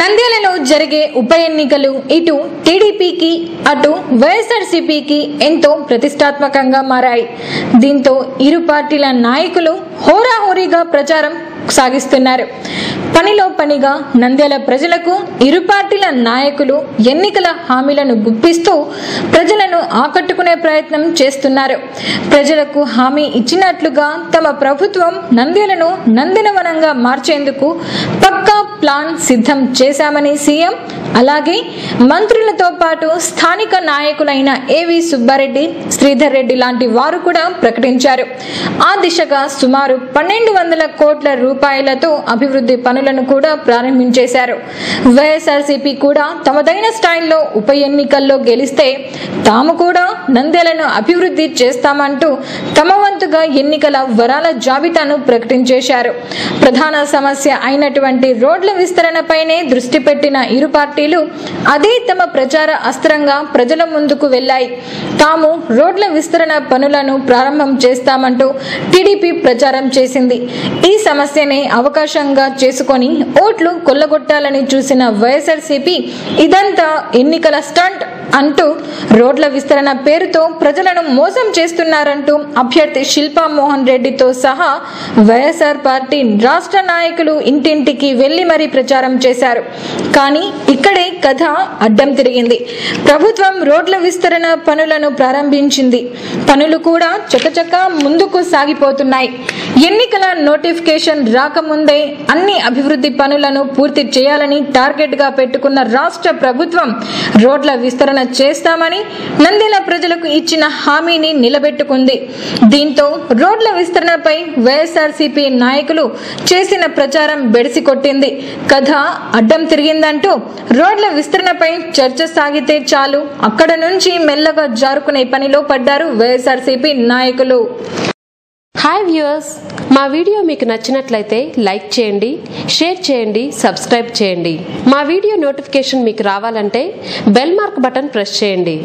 నంద్యాలలో జరిగే ఉప ఎన్నికలు ఇటు టీడీపీకి అటు వైఎస్ఆర్సీపీకి ఎంతో ప్రతిష్టాత్మకంగా మారాయి. దీంతో ఇరు పార్టీల నాయకులు హోరాహోరీగా ప్రచారం సాగిస్తున్నారు. పనిలో పనిగా నంద్యాల ప్రజలకు ఇరు పార్టీల నాయకులు ఎన్నికల హామీలను గుప్పిస్తూ ప్రజలను ఆకట్టుకునే ప్రయత్నం చేస్తున్నారు. ప్రజలకు హామీ ఇచ్చినట్లుగా తమ ప్రభుత్వం నంద్యాలను నందనవనంగా మార్చేందుకు పక్కా ప్లాన్ సిద్ధం చేశామని సీఎం అలాగే మంత్రులతో పాటు స్థానిక నాయకులైన ఏవి సుబ్బారెడ్డి శ్రీధర్ రెడ్డి లాంటి వారు కూడా ప్రకటించారు. ఆ దిశగా సుమారు పన్నెండు వందల కోట్ల రూపాయలతో అభివృద్ధి పనులను కూడా ప్రారంభించేశారు. వైఎస్ఆర్సీపీ కూడా తమదైన స్టైల్లో ఉప ఎన్నికల్లో గెలిస్తే తాము తాము కూడా నంద్యాలను అభివృద్ధి చేస్తామంటూ తమ వంతుగా ఎన్నికల వరాల జాబితాను ప్రకటించేశారు. ప్రధాన సమస్య అయినటువంటి రోడ్ల విస్తరణపైనే దృష్టి పెట్టిన ఇరు పార్టీలు అదే తమ ప్రచార అస్త్రంగా ప్రజల ముందుకు వెళ్ళాయి తాము రోడ్ల విస్తరణ పనులను ప్రారంభం చేస్తామంటూ టీడీపీ ప్రచారం చేసింది. ఈ సమస్యనే అవకాశంగా చేసుకొని ఓట్లు కొల్లగొట్టాలని చూసిన వైఎస్ఆర్సీపీ ఇదంతా ఎన్నికల స్టంట్ అంటూ రోడ్ల విస్తరణ పేరుతో ప్రజలను మోసం చేస్తున్నారంటూ అభ్యర్థి శిల్పా మోహన్ రెడ్డితో సహా వైఎస్ఆర్ పార్టీ రాష్ట్ర నాయకులు ఇంటింటికి వెళ్ళి మరీ ప్రచారం చేశారు. కానీ ఇక్కడే కథ అడ్డం తిరిగింది. ప్రభుత్వం రోడ్ల విస్తరణ పనులను ప్రారంభించింది. పనులు కూడా చకచక ముందుకు సాగిపోతున్నాయి. ఎన్నికల నోటిఫికేషన్ రాకముందే అన్ని అభివృద్ధి పనులను పూర్తి చేయాలని టార్గెట్గా పెట్టుకున్న రాష్ట్ర ప్రభుత్వం రోడ్ల విస్తరణ చేస్తామని నంద్యాల ప్రజలకు ఇచ్చిన హామీని నిలబెట్టుకుంది. దీంతో రోడ్ల విస్తరణపై వైఎస్ఆర్సీపీ నాయకులు చేసిన ప్రచారం బెడిసి కొట్టింది కథ అడ్డం తిరిగిందంటూ రోడ్ల విస్తరణపై చర్చ సాగితే చాలు. అక్కడ నుంచి మెల్లగా జారుకునే పనిలో పడ్డారు వైఎస్ఆర్సీపీ నాయకులు. హాయ్ వ్యూయర్స్ మా వీడియో మీకు నచ్చినట్లయితే లైక్ చేయండి షేర్ చేయండి సబ్స్క్రైబ్ చేయండి. మా వీడియో నోటిఫికేషన్ మీకు రావాలంటే బెల్ మార్క్ బటన్ ప్రెస్ చేయండి.